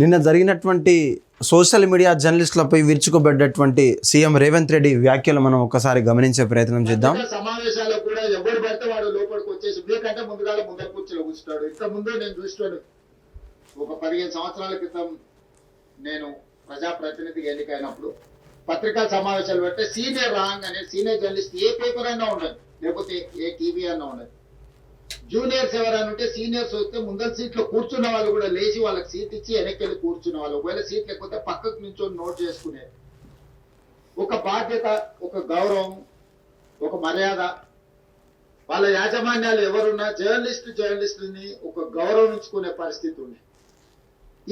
నిన్న జరిగినటువంటి social media జర్నలిస్టులపై విరుచుకోబడ్డటువంటి సీఎం రేవంత్ రెడ్డి వ్యాఖ్యలు మనం ఒకసారి గమనించే ప్రయత్నం చేద్దాం. సమావేశాల్లో కూడా ఎవరు పడితే వాడు లోపలికి వచ్చేసి మీకంటే ముందుగా ముందర కూర్చొని కూర్చున్నాడు ఇంత ముందు నేను చూస్తాడు ఒక పదిహేను సంవత్సరాల క్రితం నేను ప్రజాప్రతినిధిగా ఎన్నికైనప్పుడు పత్రికా సమావేశాలు పెడితే సీనియర్ రాంగ్ అనే సీనియర్ జర్నలిస్ట్ ఏ పేపర్ అయినా ఉండదు. లేకపోతే ఏ టీవీ అయినా ఉండదు. జూనియర్స్ ఎవరైనా ఉంటే సీనియర్స్ వస్తే ముందర సీట్లో కూర్చున్న వాళ్ళు కూడా లేచి వాళ్ళకి సీట్ ఇచ్చి వెనక్కి వెళ్ళి కూర్చున్న వాళ్ళు. ఒకవేళ సీట్ లేకపోతే పక్కకు నుంచొని నోట్ చేసుకునేది ఒక బాధ్యత ఒక గౌరవం ఒక మర్యాద. వాళ్ళ యాజమాన్యాలు ఎవరున్నా జర్నలిస్ట్ జర్నలిస్టుని ఒక గౌరవించుకునే పరిస్థితి ఉంది.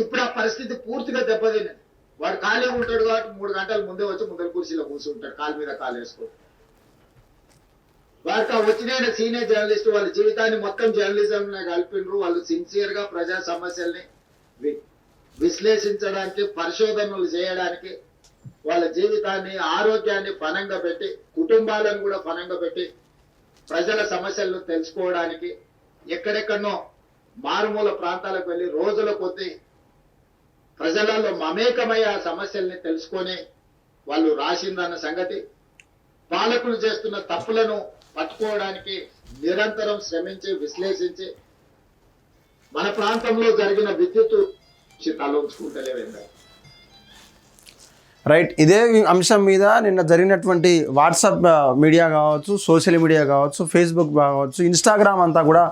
ఇప్పుడు ఆ పరిస్థితి పూర్తిగా దెబ్బతిన్నది. వాడు ఖాళీగా ఉంటాడు కాబట్టి మూడు గంటల ముందే వచ్చి ముందర కుర్చీలో కూర్చుంటాడు. కాలు మీద కాలు వేసుకో వారికి ఆ వచ్చిన సీనియర్ జర్నలిస్ట్ వాళ్ళ జీవితాన్ని మొత్తం జర్నలిజం కలిపిండ్రు వాళ్ళు సిన్సియర్గా ప్రజా సమస్యల్ని వి- విశ్లేషించడానికి పరిశోధనలు చేయడానికి వాళ్ళ జీవితాన్ని ఆరోగ్యాన్ని పనంగా పెట్టి కుటుంబాలను కూడా పనంగా పెట్టి ప్రజల సమస్యలను తెలుసుకోవడానికి ఎక్కడెక్కడో మారుమూల ప్రాంతాలకు వెళ్ళి రోజుల కొద్దీ ప్రజలలో మమేకమై ఆ సమస్యల్ని తెలుసుకొని వాళ్ళు రాసిందన్న సంగతి పాలకులు చేస్తున్న తప్పులను పట్టుకోవడానికి నిరంతరం శ్రమించి విశ్లేషించి మన ప్రాంతంలో జరిగిన విద్యుత్ తలొంచుకుంటలేవేందా రైట్ ఇదే అంశం మీద నిన్న జరిగినటువంటి వాట్సాప్ మీడియా కావచ్చు సోషల్ మీడియా కావచ్చు ఫేస్బుక్ కావచ్చు ఇన్స్టాగ్రామ్ అంతా కూడా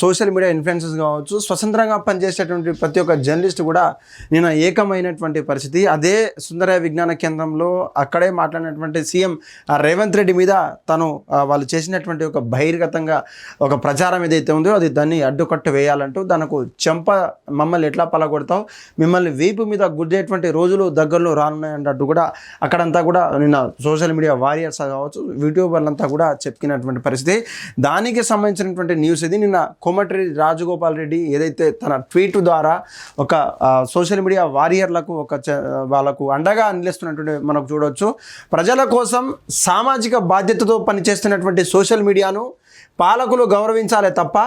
సోషల్ మీడియా ఇన్ఫ్లుయెన్సెస్ కావచ్చు స్వతంత్రంగా పనిచేసేటువంటి ప్రతి ఒక్క జర్నలిస్ట్ కూడా నేను ఏకమైనటువంటి పరిస్థితి. అదే సుందర విజ్ఞాన కేంద్రంలో అక్కడే మాట్లాడినటువంటి సీఎం రేవంత్ రెడ్డి మీద తను వాళ్ళు చేసినటువంటి ఒక బహిర్గతంగా ఒక ప్రచారం ఏదైతే ఉందో అది దాన్ని అడ్డుకట్టు వేయాలంటూ దానికి చెంప మమ్మల్ని ఎట్లా పలగొడతావు మిమ్మల్ని వీపు మీద గుద్దేటువంటి రోజులు దగ్గరలో రానున్నాయన్నట్టు కూడా అక్కడంతా కూడా నిన్న సోషల్ మీడియా వారియర్స్ కావచ్చు యూట్యూబర్లంతా కూడా చెప్పినటువంటి పరిస్థితి. దానికి సంబంధించినటువంటి న్యూస్ ఇది. నిన్న కోమటిరెడ్డి రాజగోపాల్ రెడ్డి ఏదైతే తన ట్వీట్ ద్వారా ఒక సోషల్ మీడియా వారియర్లకు ఒక చ- వాళ్ళకు అండగా నిలుస్తున్నటువంటి మనకు చూడవచ్చు ప్రజల కోసం సామాజిక బాధ్యతతో పనిచేస్తున్నటువంటి సోషల్ మీడియాను పాలకులు గౌరవించాలే తప్ప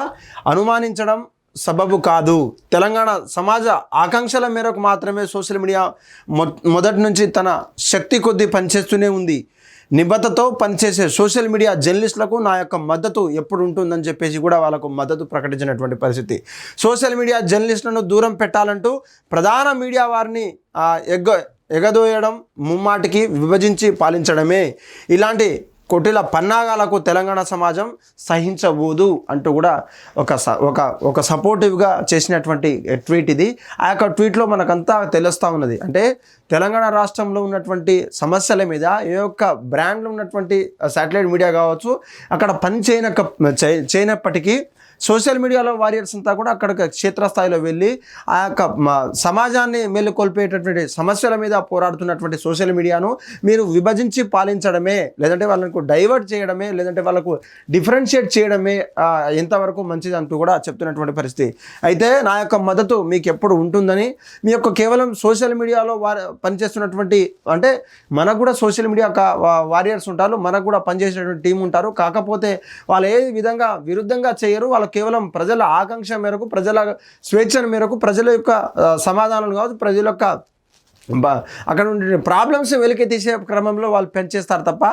అనుమానించడం సబబు కాదు. తెలంగాణ సమాజ ఆకాంక్షల మేరకు మాత్రమే సోషల్ మీడియా మొ మొదటి నుంచి తన శక్తి కొద్దీ పనిచేస్తూనే ఉంది. నిబద్ధతో పనిచేసే సోషల్ మీడియా జర్నలిస్టులకు నా యొక్క మద్దతు ఎప్పుడు ఉంటుందని చెప్పేసి కూడా వాళ్ళకు మద్దతు ప్రకటించినటువంటి పరిస్థితి. సోషల్ మీడియా జర్నలిస్టులను దూరం పెట్టాలంటూ ప్రధాన మీడియా వారిని ఎగ్గ ఎగదోయడం ముమ్మాటికి విభజించి పాలించడమే. ఇలాంటి కొటిల పన్నాగాలకు తెలంగాణ సమాజం సహించబోదు అంటూ కూడా ఒక స- ఒక ఒక సపోర్టివ్గా చేసినటువంటి ట్వీట్ ఇది. ఆ యొక్క ట్వీట్లో మనకంతా తెలుస్తూ ఉన్నది. అంటే తెలంగాణ రాష్ట్రంలో ఉన్నటువంటి సమస్యల మీద ఏ ఒక్క బ్రాండ్లో ఉన్నటువంటి శాటిలైట్ మీడియా కావచ్చు అక్కడ పని చేయనక చేయనప్పటికీ సోషల్ మీడియాలో వారియర్స్ అంతా కూడా అక్కడ క్షేత్రస్థాయిలో వెళ్ళి ఆ యొక్క సమాజాన్ని మేలుకొల్పేటటువంటి సమస్యల మీద పోరాడుతున్నటువంటి సోషల్ మీడియాను మీరు విభజించి పాలించడమే లేదంటే వాళ్ళకు డైవర్ట్ చేయడమే లేదంటే వాళ్ళకు డిఫరెన్షియేట్ చేయడమే ఎంతవరకు మంచిది అంటూ కూడా చెప్తున్నటువంటి పరిస్థితి. అయితే నా యొక్క మద్దతు మీకు ఎప్పుడు ఉంటుందని మీ యొక్క కేవలం సోషల్ మీడియాలో వారి పనిచేస్తున్నటువంటి అంటే మనకు కూడా సోషల్ మీడియా వారియర్స్ ఉంటారు మనకు కూడా పనిచేసేటువంటి టీం ఉంటారు కాకపోతే వాళ్ళు ఏ విధంగా విరుద్ధంగా చేయరు వాళ్ళ కేవలం ప్రజల ఆకాంక్ష మేరకు ప్రజల స్వేచ్ఛ మేరకు ప్రజల యొక్క సమాధానాలు కావచ్చు ప్రజల యొక్క అక్కడ ఉండే ప్రాబ్లమ్స్ వెలికి తీసే క్రమంలో వాళ్ళు పెంచేస్తారు తప్ప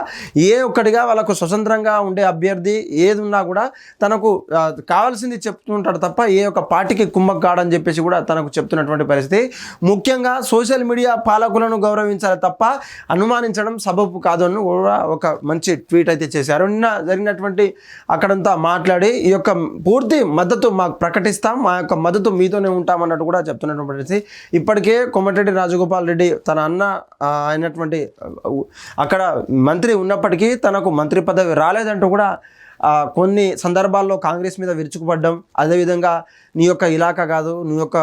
ఏ ఒక్కటిగా వాళ్ళకు స్వతంత్రంగా ఉండే అభ్యర్థి ఏది ఉన్నా కూడా తనకు కావాల్సింది చెప్తుంటాడు తప్ప ఏ ఒక్క పార్టీకి కుమ్మక్ కాడని చెప్పేసి కూడా తనకు చెప్తున్నటువంటి పరిస్థితి. ముఖ్యంగా సోషల్ మీడియా పాలకులను గౌరవించాలి తప్ప అనుమానించడం సబబు కాదు అని కూడా ఒక మంచి ట్వీట్ అయితే చేశారు. నిన్న జరిగినటువంటి అక్కడంతా మాట్లాడి ఈ యొక్క పూర్తి మద్దతు మాకు ప్రకటిస్తాం మా యొక్క మద్దతు మీతోనే ఉంటాం అన్నట్టు కూడా చెప్తున్నటువంటి పరిస్థితి. ఇప్పటికే కోమటిరెడ్డి రాజగోపాల్ ఆల్రెడీ తన అన్న అయినటువంటి అక్కడ మంత్రి ఉన్నప్పటికీ తనకు మంత్రి పదవి రాలేదంటూ కూడా కొన్ని సందర్భాల్లో కాంగ్రెస్ మీద విరుచుకుపడ్డం అదేవిధంగా నీ యొక్క ఇలాకా కాదు నీ యొక్క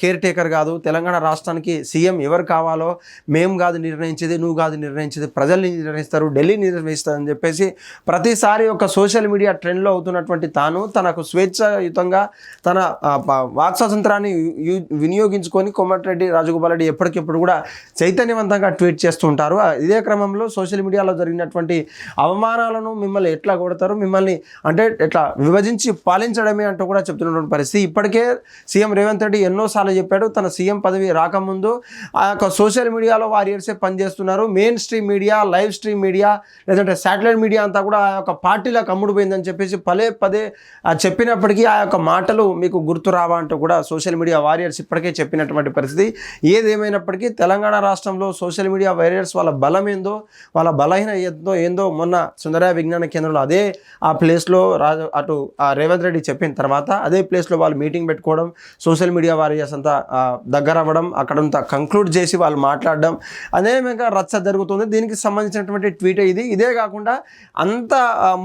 కేర్ టేకర్ కాదు. తెలంగాణ రాష్ట్రానికి సీఎం ఎవరు కావాలో మేము కాదు నిర్ణయించేది నువ్వు కాదు నిర్ణయించేది ప్రజల్ని నిర్ణయిస్తారు ఢిల్లీ నిర్ణయిస్తారు అని చెప్పేసి ప్రతిసారి ఒక సోషల్ మీడియా ట్రెండ్లో అవుతున్నటువంటి తాను తనకు స్వేచ్ఛాయుతంగా తన వాక్ స్వాతంత్రాన్ని వినియోగించుకొని కోమటిరెడ్డి రాజగోపాల్ రెడ్డి ఎప్పటికెప్పుడు కూడా చైతన్యవంతంగా ట్వీట్ చేస్తూ ఉంటారు. ఇదే క్రమంలో సోషల్ మీడియాలో జరిగినటువంటి అవమానాలను మిమ్మల్ని ఎట్లా కొడతారు? మిమ్మల్ని అంటే ఎట్లా విభజించి పాలించడమే అంటూ కూడా చెప్తున్నటువంటి పరిస్థితి ఇప్పటికే సీఎం రేవంత్ రెడ్డి ఎన్నోసార్లు చెప్పాడు తన సీఎం పదవి రాకముందు. ఆ యొక్క సోషల్ మీడియాలో వారియర్సే పనిచేస్తున్నారు. Mainstream media live stream media లేదంటే శాటిలైట్ మీడియా అంతా కూడా ఆ యొక్క పార్టీలకు అమ్ముడుపోయిందని చెప్పేసి పదే పదే ఆ చెప్పినప్పటికీ ఆ యొక్క మాటలు మీకు గుర్తు రావా అంటూ కూడా సోషల్ మీడియా వారియర్స్ ఇప్పటికే చెప్పినటువంటి పరిస్థితి. ఏదేమైనప్పటికీ తెలంగాణ రాష్ట్రంలో సోషల్ మీడియా వారియర్స్ వాళ్ళ బలం ఏందో వాళ్ళ బలహీన ఏందో ఏందో మొన్న సుందరయ విజ్ఞాన కేంద్రంలో అదే ఆ ప్లేస్లో రాజు అటు ఆ రేవంత్ రెడ్డి చెప్పిన తర్వాత అదే ప్లేస్లో వాళ్ళు మీటింగ్ పెట్టుకోవడం సోషల్ మీడియా వారియర్స్ అంతా దగ్గర అవ్వడం అక్కడంతా కంక్లూడ్ చేసి వాళ్ళు మాట్లాడడం అనేకంగా రచ్చ జరుగుతుంది. దీనికి సంబంధించినటువంటి ట్వీట్ ఇది. ఇదే కాకుండా అంత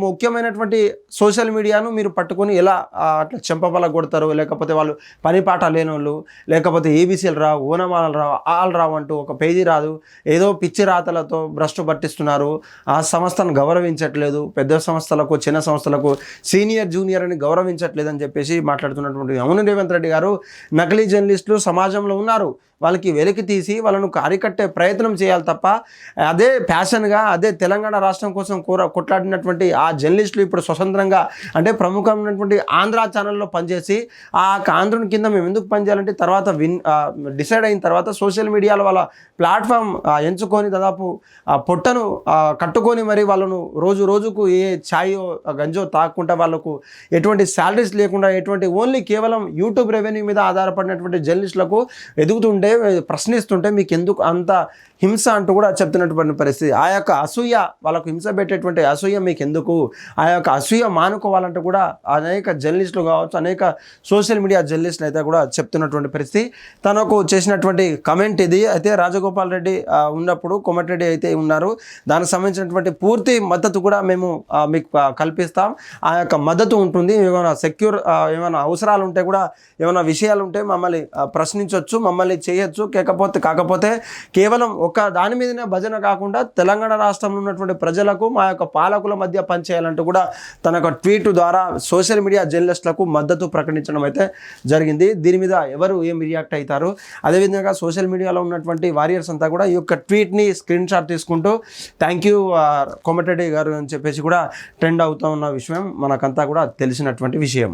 ముఖ్యమైనటువంటి సోషల్ మీడియాను మీరు పట్టుకొని ఎలా అట్లా చెంపబల కొడతారు? లేకపోతే వాళ్ళు పని పాట లేని వాళ్ళు లేకపోతే ఏబీసీలు రావు ఓనమాలు రావు ఆల్ రావు అంటూ ఒక పేజీ రాదు. ఏదో పిచ్చి రాతలతో భ్రష్టు పట్టిస్తున్నారు. ఆ సంస్థను గౌరవించట్లేదు. పెద్ద సంస్థలకు చిన్న సంస్థలకు సీనియర్ జూనియర్ అని గౌరవించట్లేదు అని చెప్పేసి మాట్లాడుతున్నటువంటి అవును రేవంత్ రెడ్డి గారు నకిలీ జర్నలిస్టులు సమాజంలో ఉన్నారు. వాళ్ళకి వెలికి తీసి వాళ్ళను అరికట్టే ప్రయత్నం చేయాలి తప్ప అదే ప్యాషన్గా అదే తెలంగాణ రాష్ట్రం కోసం కూర కొట్లాడినటువంటి ఆ జర్నలిస్టులు ఇప్పుడు స్వతంత్రంగా అంటే ప్రముఖమైనటువంటి ఆంధ్ర ఛానల్లో పనిచేసి ఆ ఆంధ్రుని కింద మేము ఎందుకు పనిచేయాలంటే తర్వాత విన్ డిసైడ్ అయిన తర్వాత సోషల్ మీడియాలో వాళ్ళ ప్లాట్ఫామ్ ఎంచుకొని దాదాపు ఆ పొట్టను కట్టుకొని మరి వాళ్ళను రోజు రోజుకు ఏ ఛాయో గంజో తాకుండా వాళ్ళకు ఎటువంటి శాలరీస్ లేకుండా ఎటువంటి ఓన్లీ కేవలం యూట్యూబ్ రెవెన్యూ మీద ఆధారపడినటువంటి జర్నలిస్టులకు ఎదుగుతుంటే ప్రశ్నిస్తుంటే మీకు ఎందుకు అంత హింస అంటూ కూడా చెప్తున్నటువంటి పరిస్థితి. ఆ యొక్క అసూయ వాళ్ళకు హింస పెట్టేటువంటి అసూయ మీకు ఎందుకు ఆ యొక్క అసూయ మానుకోవాలంటే కూడా అనేక జర్నలిస్టులు కావచ్చు అనేక సోషల్ మీడియా జర్నలిస్టులు అయితే కూడా చెప్తున్నటువంటి పరిస్థితి. తనకు చేసినటువంటి కమెంట్ ఇది. అయితే రాజగోపాల్ రెడ్డి ఉన్నప్పుడు కోమటిరెడ్డి అయితే ఉన్నారు. దానికి సంబంధించినటువంటి పూర్తి మద్దతు కూడా మేము మీకు కల్పిస్తాం. ఆ యొక్క మద్దతు ఉంటుంది. ఏమైనా సెక్యూర్ ఏమైనా అవసరాలు ఉంటే కూడా ఏమైనా విషయాలు ఉంటే మమ్మల్ని ప్రశ్నించవచ్చు మమ్మల్ని చేయొచ్చు కాకపోతే కాకపోతే కేవలం ఒక దాని మీదనే భజన కాకుండా తెలంగాణ రాష్ట్రంలో ఉన్నటువంటి ప్రజలకు మా యొక్క పాలకుల మధ్య పనిచేయాలంటూ కూడా తన యొక్క ట్వీట్ ద్వారా సోషల్ మీడియా జర్నలిస్టులకు మద్దతు ప్రకటించడం అయితే జరిగింది. దీని మీద ఎవరు ఏం రియాక్ట్ అవుతారు? అదేవిధంగా సోషల్ మీడియాలో ఉన్నటువంటి వారియర్స్ అంతా కూడా ఈ యొక్క ట్వీట్ని స్క్రీన్ షాట్ తీసుకుంటూ థ్యాంక్ యూ కోమటిరెడ్డి గారు అని చెప్పేసి కూడా ట్రెండ్ అవుతా ఉన్న విషయం మనకంతా కూడా తెలిసినటువంటి విషయం.